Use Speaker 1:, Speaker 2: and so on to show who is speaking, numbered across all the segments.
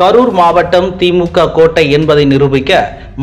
Speaker 1: கரூர் மாவட்டம் திமுக கோட்டை என்பதை நிரூபிக்க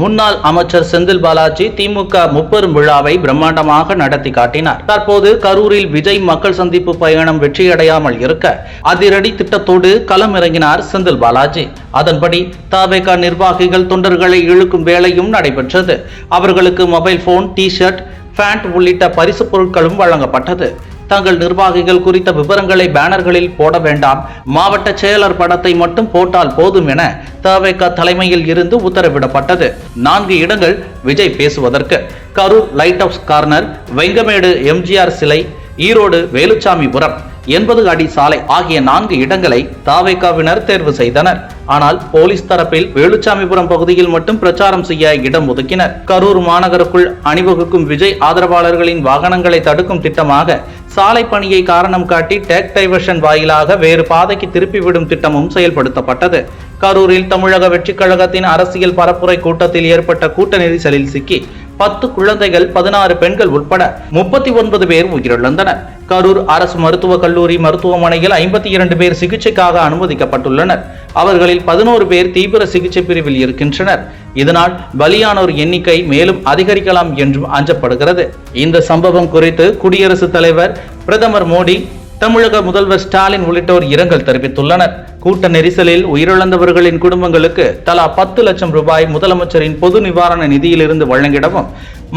Speaker 1: முன்னாள் அமைச்சர் செந்தில் பாலாஜி திமுக முப்பெரும் விழாவை பிரம்மாண்டமாக நடத்தி காட்டினார் தற்போது கரூரில் விஜய் மக்கள் சந்திப்பு பயணம் வெற்றியடையாமல் இருக்க அதிரடி திட்டத்தோடு களமிறங்கினார் செந்தில் பாலாஜி அதன்படி தாவேக நிர்வாகிகள் தொண்டர்களை இழுக்கும் வேலையும் நடைபெற்றது அவர்களுக்கு mobile phone T shirt pant உள்ளிட்ட பரிசு பொருட்களும் வழங்கப்பட்டது தங்கள் நிர்வாகிகள் குறித்த விவரங்களை பேனர்களில் போட வேண்டாம் மாவட்ட செயலர் படத்தை மட்டும் போட்டால் போதும் என தவேக தலைமையில் இருந்து உத்தரவிடப்பட்டது நான்கு இடங்கள் விஜய் பேசுவதற்கு Karur light house corner Vengamedu MGR சிலை ஈரோடு வேலுச்சாமிபுரம் எண்பது அடி சாலை ஆகிய நான்கு இடங்களை தாவேக்காவினர் தேர்வு செய்தனர் ஆனால் போலீஸ் தரப்பில் வேலுச்சாமிபுரம் பகுதியில் மட்டும் பிரச்சாரம் செய்ய இடம் ஒதுக்கினர் கரூர் மாநகருக்குள் அணிவகுக்கும் விஜய் ஆதரவாளர்களின் வாகனங்களை தடுக்கும் திட்டமாக சாலை பணியை காரணம் காட்டி டேக் டைவர்ஷன் வாயிலாக வேறு பாதைக்கு திருப்பிவிடும் திட்டமும் செயல்படுத்தப்பட்டது கரூரில் தமிழக வெற்றிக் கழகத்தின் அரசியல் பரப்புரை கூட்டத்தில் ஏற்பட்ட கூட்ட நெரிசலில் சிக்கி பத்து குழந்தைகள் பதினாறு பெண்கள் உட்பட முப்பத்தி ஒன்பது பேர் உயிரிழந்தனர் கரூர் அரசு மருத்துவக் கல்லூரி மருத்துவமனையில் ஐம்பத்தி இரண்டு பேர் சிகிச்சைக்காக அனுமதிக்கப்பட்டுள்ளனர் அவர்களில் பதினோரு பேர் தீவிர சிகிச்சை பிரிவில் இருக்கின்றனர் இதனால் பலியானோர் எண்ணிக்கை மேலும் அதிகரிக்கலாம் என்றும் அஞ்சப்படுகிறது இந்த சம்பவம் குறித்து குடியரசுத் தலைவர் பிரதமர் மோடி தமிழக முதல்வர் ஸ்டாலின் உள்ளிட்டோர் இரங்கல் தெரிவித்துள்ளனர் கூட்ட நெரிசலில் உயிரிழந்தவர்களின் குடும்பங்களுக்கு தலா பத்து லட்சம் ரூபாய் முதலமைச்சரின் பொது நிவாரண நிதியிலிருந்து வழங்கிடவும்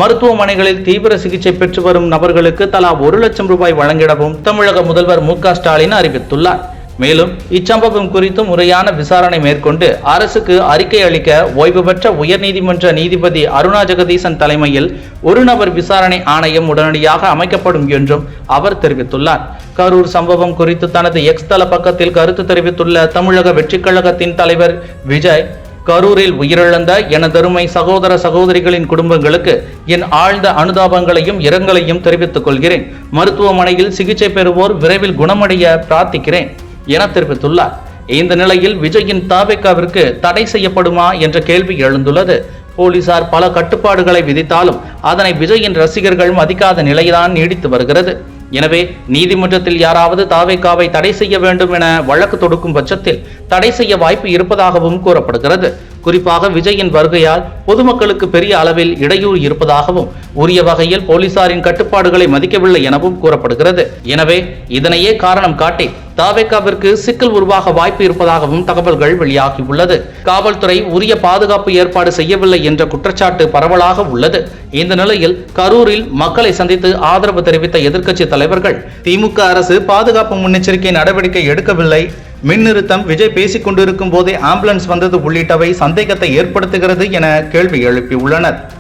Speaker 1: மருத்துவமனைகளில் தீவிர சிகிச்சை பெற்று வரும் நபர்களுக்கு தலா ஒரு லட்சம் ரூபாய் வழங்கிடவும் தமிழக முதல்வர் மு ஸ்டாலின் அறிவித்துள்ளார் மேலும் இச்சம்பவம் குறித்து முறையான விசாரணை மேற்கொண்டு அரசுக்கு அறிக்கை அளிக்க ஓய்வு பெற்ற உயர்நீதிமன்ற நீதிபதி அருணா ஜெகதீசன் தலைமையில் ஒரு நபர் விசாரணை ஆணையம் உடனடியாக அமைக்கப்படும் என்றும் அவர் தெரிவித்துள்ளார் கரூர் சம்பவம் குறித்து தனது எக்ஸ் தள பக்கத்தில் கருத்து தெரிவித்துள்ள தமிழக வெற்றிக் கழகத்தின் தலைவர் விஜய் கரூரில் உயிரிழந்த எனதருமை சகோதர சகோதரிகளின் குடும்பங்களுக்கு என் ஆழ்ந்த அனுதாபங்களையும் இரங்கலையும் தெரிவித்துக் கொள்கிறேன் மருத்துவமனையில் சிகிச்சை பெறுவோர் விரைவில் குணமடைய பிரார்த்திக்கிறேன் என தெரிவித்துள்ளார் இந்த நிலையில் விஜயின் தாபேக்காவிற்கு தடை செய்யப்படுமா என்ற கேள்வி எழுந்துள்ளது போலீசார் பல கட்டுப்பாடுகளை விதித்தாலும் அதனை விஜயின் ரசிகர்கள் மதிக்காத நிலைதான் நீடித்து வருகிறது எனவே நீதிமன்றத்தில் யாராவது தாவேக்காவை தடை செய்ய வேண்டும் என வழக்கு தொடுக்கும் பட்சத்தில் தடை செய்ய வாய்ப்பு இருப்பதாகவும் கூறப்படுகிறது குறிப்பாக விஜயின் வருகையால் பொதுமக்களுக்கு பெரிய அளவில் இடையூறு இருப்பதாகவும் உரிய வகையில் போலீசாரின் கட்டுப்பாடுகளை மதிக்கவில்லை எனவும் கூறப்படுகிறது எனவே இதனையே காரணம் காட்டி தாவேக்காவிற்கு சிக்கல் உருவாக வாய்ப்பு இருப்பதாகவும் தகவல்கள் வெளியாகியுள்ளது காவல்துறை உரிய பாதுகாப்பு ஏற்பாடு செய்யவில்லை என்ற குற்றச்சாட்டு பரவலாக உள்ளது இந்த நிலையில் கரூரில் மக்களை சந்தித்து ஆதரவு தெரிவித்த எதிர்க்கட்சி தலைவர்கள் திமுக அரசு பாதுகாப்பு முன்னெச்சரிக்கை நடவடிக்கை எடுக்கவில்லை மின் நிறுத்தம் விஜய் பேசிக் கொண்டிருக்கும் போதே ஆம்புலன்ஸ் வந்தது உள்ளிட்டவை சந்தேகத்தை ஏற்படுத்துகிறது என கேள்வி எழுப்பியுள்ளனர்